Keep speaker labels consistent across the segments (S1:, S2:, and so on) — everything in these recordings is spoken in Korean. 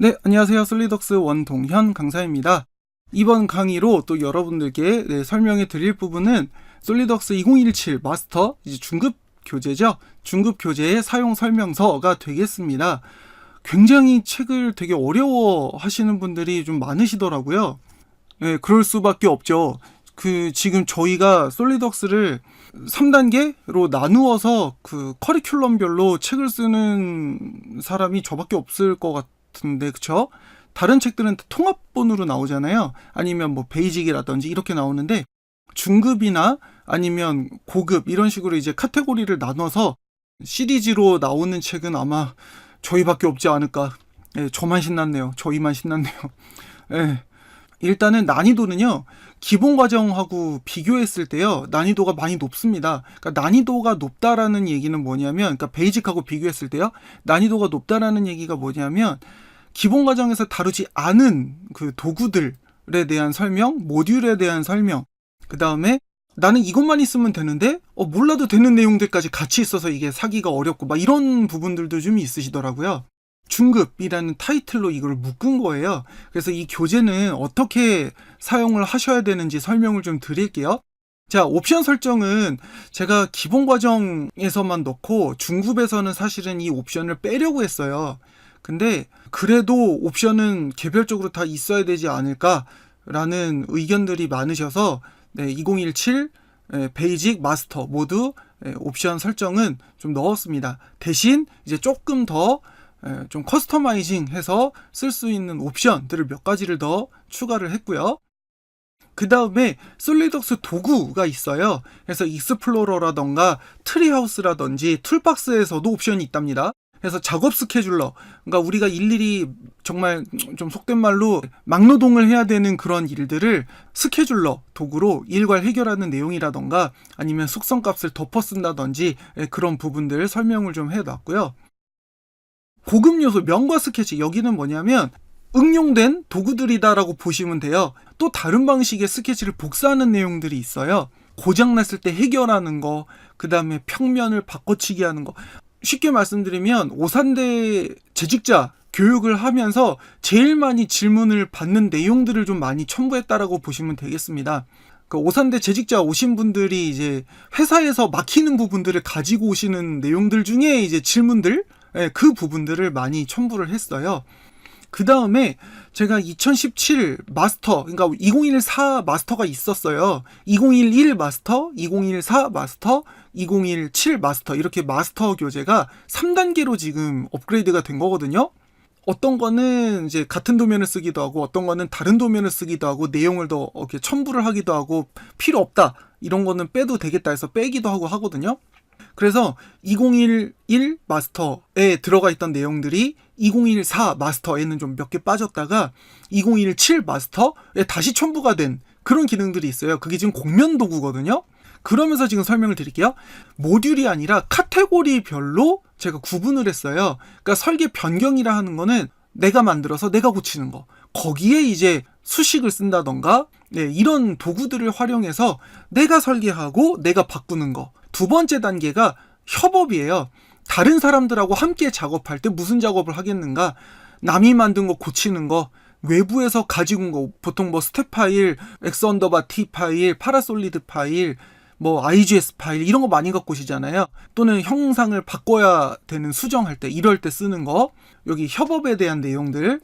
S1: 네, 안녕하세요. 솔리덕스 원동현 강사입니다. 이번 강의로 또 여러분들께 네, 설명해 드릴 부분은 솔리덕스 2017 마스터 이제 중급 교재죠. 중급 교재의 사용 설명서가 되겠습니다. 굉장히 책을 되게 어려워 하시는 분들이 좀 많으시더라고요. 네, 그럴 수밖에 없죠. 그 지금 저희가 솔리덕스를 3단계로 나누어서 그 커리큘럼별로 책을 쓰는 사람이 저밖에 없을 것 같은데 그쵸? 다른 책들은 다 통합본으로 나오잖아요. 아니면 뭐 베이직이라든지 이렇게 나오는데 중급이나 아니면 고급 이런 식으로 이제 카테고리를 나눠서 시리즈로 나오는 책은 아마 저희밖에 없지 않을까. 예, 저만 신났네요. 저희만 신났네요. 예. 일단은 난이도는요. 기본 과정하고 비교했을 때요. 난이도가 많이 높습니다. 그러니까 난이도가 높다라는 얘기는 뭐냐면 그러니까 베이직하고 비교했을 때요. 난이도가 높다라는 얘기가 뭐냐면 기본 과정에서 다루지 않은 그 도구들에 대한 설명, 모듈에 대한 설명, 그 다음에 나는 이것만 있으면 되는데, 어, 몰라도 되는 내용들까지 같이 있어서 이게 사기가 어렵고, 막 이런 부분들도 좀 있으시더라고요. 중급이라는 타이틀로 이걸 묶은 거예요. 그래서 이 교재는 어떻게 사용을 하셔야 되는지 설명을 좀 드릴게요. 자, 옵션 설정은 제가 기본 과정에서만 넣고 중급에서는 사실은 이 옵션을 빼려고 했어요. 근데 그래도 옵션은 개별적으로 다 있어야 되지 않을까라는 의견들이 많으셔서 네, 2017 예, 베이직 마스터 모두 예, 옵션 설정은 좀 넣었습니다. 대신 이제 조금 더 예, 좀 커스터마이징 해서 쓸 수 있는 옵션들을 몇 가지를 더 추가를 했고요. 그 다음에 솔리덕스 도구가 있어요. 그래서 익스플로러라던가 트리하우스라든지 툴박스에서도 옵션이 있답니다. 그래서 작업 스케줄러, 그러니까 우리가 일일이 정말 좀 속된 말로 막노동을 해야 되는 그런 일들을 스케줄러 도구로 일괄 해결하는 내용이라던가 아니면 숙성값을 덮어 쓴다든지 예, 그런 부분들 설명을 좀 해 놨고요. 고급 요소 명과 스케치 여기는 뭐냐면 응용된 도구들이다라고 보시면 돼요. 또 다른 방식의 스케치를 복사하는 내용들이 있어요. 고장 났을 때 해결하는 거, 그 다음에 평면을 바꿔치기 하는 거. 쉽게 말씀드리면 오산대 재직자 교육을 하면서 제일 많이 질문을 받는 내용들을 좀 많이 첨부했다라고 보시면 되겠습니다. 그 오산대 재직자 오신 분들이 이제 회사에서 막히는 부분들을 가지고 오시는 내용들 중에 이제 질문들, 예, 그 부분들을 많이 첨부를 했어요. 그 다음에 제가 2017 마스터, 그러니까 2014 마스터가 있었어요. 2011 마스터, 2014 마스터, 2017 마스터, 이렇게 마스터 교재가 3단계로 지금 업그레이드가 된 거거든요. 어떤 거는 이제 같은 도면을 쓰기도 하고, 어떤 거는 다른 도면을 쓰기도 하고, 내용을 더 이렇게 첨부를 하기도 하고, 필요 없다. 이런 거는 빼도 되겠다 해서 빼기도 하고 하거든요. 그래서 2011 마스터에 들어가 있던 내용들이 2014 마스터에는 좀 몇 개 빠졌다가 2017 마스터에 다시 첨부가 된 그런 기능들이 있어요. 그게 지금 공면 도구거든요. 그러면서 지금 설명을 드릴게요. 모듈이 아니라 카테고리별로 제가 구분을 했어요. 그러니까 설계 변경이라 하는 거는 내가 만들어서 내가 고치는 거. 거기에 이제 수식을 쓴다던가 네, 이런 도구들을 활용해서 내가 설계하고 내가 바꾸는 거. 두 번째 단계가 협업이에요. 다른 사람들하고 함께 작업할 때 무슨 작업을 하겠는가? 남이 만든 거 고치는 거, 외부에서 가지고 온 거, 보통 뭐 스텝 파일, 엑스 언더바 T 파일, 파라솔리드 파일, 뭐 IGS 파일 이런 거 많이 갖고 오시잖아요. 또는 형상을 바꿔야 되는 수정할 때 이럴 때 쓰는 거 여기 협업에 대한 내용들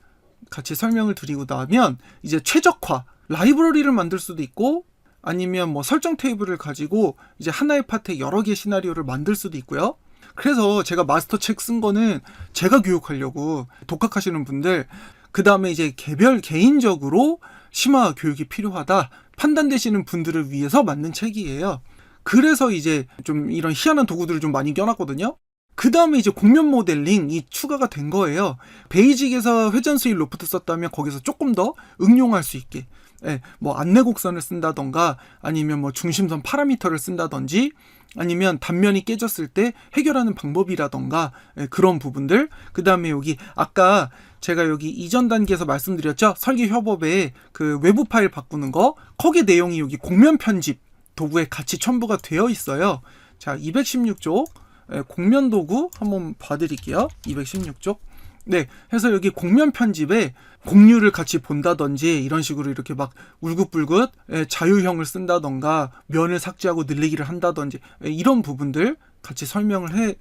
S1: 같이 설명을 드리고 나면 이제 최적화 라이브러리를 만들 수도 있고 아니면 뭐 설정 테이블을 가지고 이제 하나의 파트에 여러 개의 시나리오를 만들 수도 있고요. 그래서 제가 마스터 책 쓴 거는 제가 교육하려고 독학하시는 분들 그 다음에 이제 개별 개인적으로 심화 교육이 필요하다 판단되시는 분들을 위해서 만든 책이에요. 그래서 이제 좀 이런 희한한 도구들을 좀 많이 껴놨거든요. 그 다음에 이제 공면 모델링이 추가가 된 거예요. 베이직에서 회전 수익 로프트 썼다면 거기서 조금 더 응용할 수 있게. 예, 뭐 안내 곡선을 쓴다던가 아니면 뭐 중심선 파라미터를 쓴다든지 아니면 단면이 깨졌을 때 해결하는 방법이라던가 예, 그런 부분들. 그 다음에 여기 아까 제가 여기 이전 단계에서 말씀드렸죠? 설계 협업에 그 외부 파일 바꾸는 거. 거기 내용이 여기 공면 편집 도구에 같이 첨부가 되어 있어요. 자 216쪽 예, 공면 도구 한번 봐드릴게요. 216쪽 네, 해서 여기 공면 편집에 공유를 같이 본다든지 이런 식으로 이렇게 막 울긋불긋 예, 자유형을 쓴다던가 면을 삭제하고 늘리기를 한다든지 예, 이런 부분들 같이 설명을 해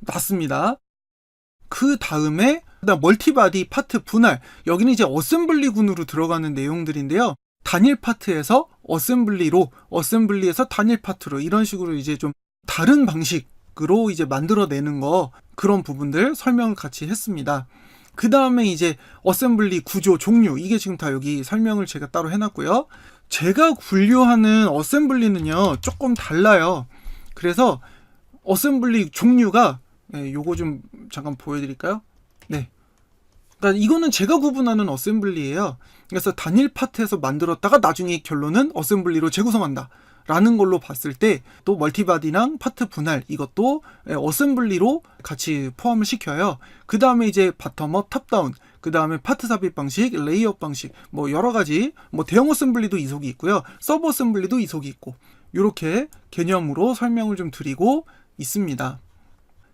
S1: 놨습니다. 그 다음에 멀티바디 파트 분할 여기는 이제 어셈블리군으로 들어가는 내용들인데요. 단일 파트에서 어셈블리로 어셈블리에서 단일 파트로 이런 식으로 이제 좀 다른 방식 으로 이제 만들어내는 거 그런 부분들 설명을 같이 했습니다. 그 다음에 이제 어셈블리 구조 종류 이게 지금 다 여기 설명을 제가 따로 해놨고요. 제가 분류하는 어셈블리는요 조금 달라요. 그래서 어셈블리 종류가 예, 요거 좀 잠깐 보여드릴까요? 네. 그러니까 이거는 제가 구분하는 어셈블리예요. 그래서 단일 파트에서 만들었다가 나중에 결론은 어셈블리로 재구성한다. 라는 걸로 봤을 때 또 멀티바디랑 파트 분할 이것도 예, 어셈블리로 같이 포함을 시켜요. 그 다음에 이제 바텀업, 탑다운, 그 다음에 파트 삽입 방식, 레이업 방식, 뭐 여러 가지 뭐 대형 어셈블리도 이속이 있고요. 서브 어셈블리도 이속이 있고 이렇게 개념으로 설명을 좀 드리고 있습니다.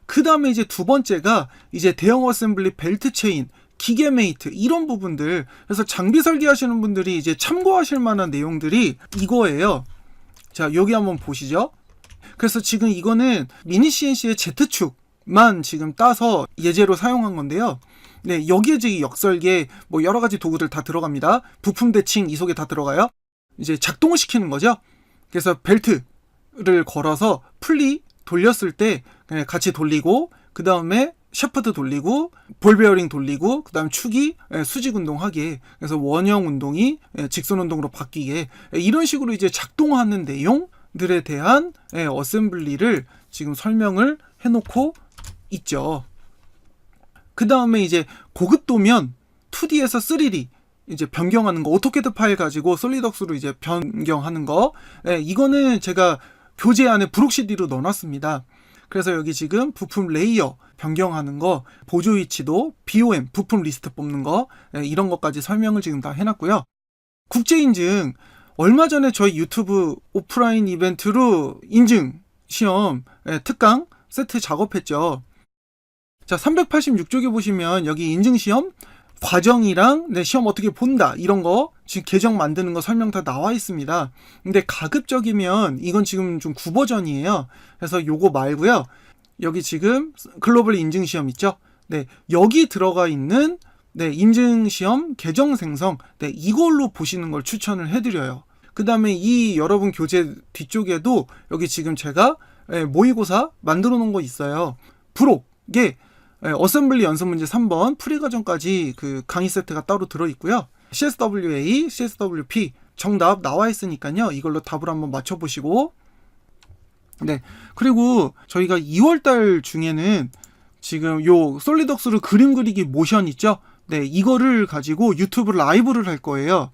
S1: 그 다음에 이제 두 번째가 이제 대형 어셈블리 벨트 체인, 기계 메이트 이런 부분들 그래서 장비 설계하시는 분들이 이제 참고하실 만한 내용들이 이거예요. 자 여기 한번 보시죠. 그래서 지금 이거는 미니 CNC의 Z축만 지금 따서 예제로 사용한 건데요. 네 여기에 지금 역설계 뭐 여러 가지 도구들 다 들어갑니다. 부품 대칭 이 속에 다 들어가요. 이제 작동을 시키는 거죠. 그래서 벨트를 걸어서 풀리 돌렸을 때 같이 돌리고 그 다음에 샤프트 돌리고 볼 베어링 돌리고 그다음 축이 예, 수직 운동하게 그래서 원형 운동이 예, 직선 운동으로 바뀌게 예, 이런 식으로 이제 작동하는 내용들에 대한 예, 어셈블리를 지금 설명을 해놓고 있죠. 그 다음에 이제 고급 도면 2D에서 3D 이제 변경하는 거 오토캐드 파일 가지고 솔리덕스로 이제 변경하는 거 예, 이거는 제가 교재 안에 브록시디로 넣어놨습니다. 그래서 여기 지금 부품 레이어 변경하는 거, 보조 위치도 BOM 부품 리스트 뽑는 거 예, 이런 것까지 설명을 지금 다 해놨고요. 국제 인증 얼마 전에 저희 유튜브 오프라인 이벤트로 인증 시험 예, 특강 세트 작업했죠. 자 386쪽에 보시면 여기 인증 시험 과정이랑 내 시험 어떻게 본다 이런 거 지금 계정 만드는 거 설명 다 나와 있습니다. 근데 가급적이면 이건 지금 좀 구버전이에요. 그래서 요거 말고요. 여기 지금 글로벌 인증 시험 있죠? 네, 여기 들어가 있는 네, 인증 시험 계정 생성 네, 이걸로 보시는 걸 추천을 해 드려요. 그다음에 이 여러분 교재 뒤쪽에도 여기 지금 제가 예, 모의고사 만들어 놓은 거 있어요. 브록에 예, 어셈블리 연습 문제 3번 프리 과정까지 그 강의 세트가 따로 들어 있고요. CSWA, CSWP 정답 나와 있으니까요. 이걸로 답을 한번 맞춰 보시고 네. 그리고 저희가 2월 달 중에는 지금 요 솔리덕스로 그림 그리기 모션 있죠? 네, 이거를 가지고 유튜브 라이브를 할 거예요.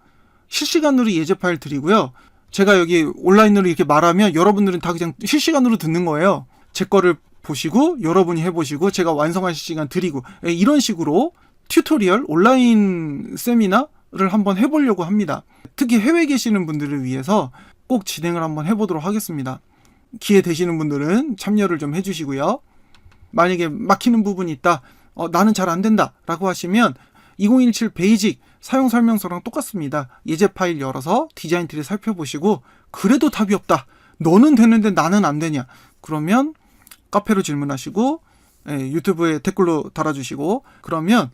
S1: 실시간으로 예제 파일 드리고요. 제가 여기 온라인으로 이렇게 말하면 여러분들은 다 그냥 실시간으로 듣는 거예요. 제 거를 보시고 여러분이 해보시고 제가 완성하실 시간 드리고 예, 이런 식으로 튜토리얼 온라인 세미나를 한번 해보려고 합니다. 특히 해외에 계시는 분들을 위해서 꼭 진행을 한번 해보도록 하겠습니다. 기회 되시는 분들은 참여를 좀 해주시고요. 만약에 막히는 부분이 있다, 어, 나는 잘 안 된다 라고 하시면 2017 베이직 사용 설명서랑 똑같습니다. 예제 파일 열어서 디자인 트리 살펴보시고 그래도 답이 없다. 너는 되는데 나는 안 되냐? 그러면 카페로 질문하시고 예, 유튜브에 댓글로 달아주시고 그러면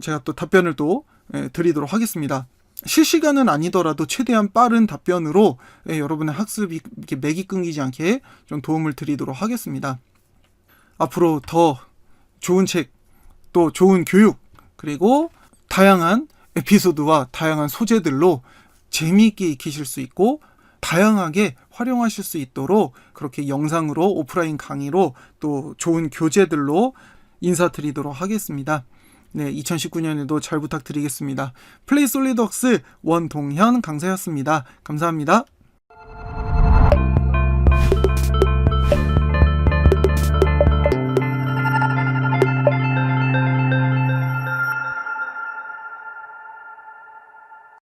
S1: 제가 또 답변을 또 예, 드리도록 하겠습니다. 실시간은 아니더라도 최대한 빠른 답변으로 예, 여러분의 학습이 이렇게 맥이 끊기지 않게 좀 도움을 드리도록 하겠습니다. 앞으로 더 좋은 책, 또 좋은 교육, 그리고 다양한 에피소드와 다양한 소재들로 재미있게 익히실 수 있고 다양하게 활용하실 수 있도록 그렇게 영상으로 오프라인 강의로 또 좋은 교재들로 인사드리도록 하겠습니다. 네, 2019년에도 잘 부탁드리겠습니다. 플레이 솔리덕스 원동현 강사였습니다. 감사합니다.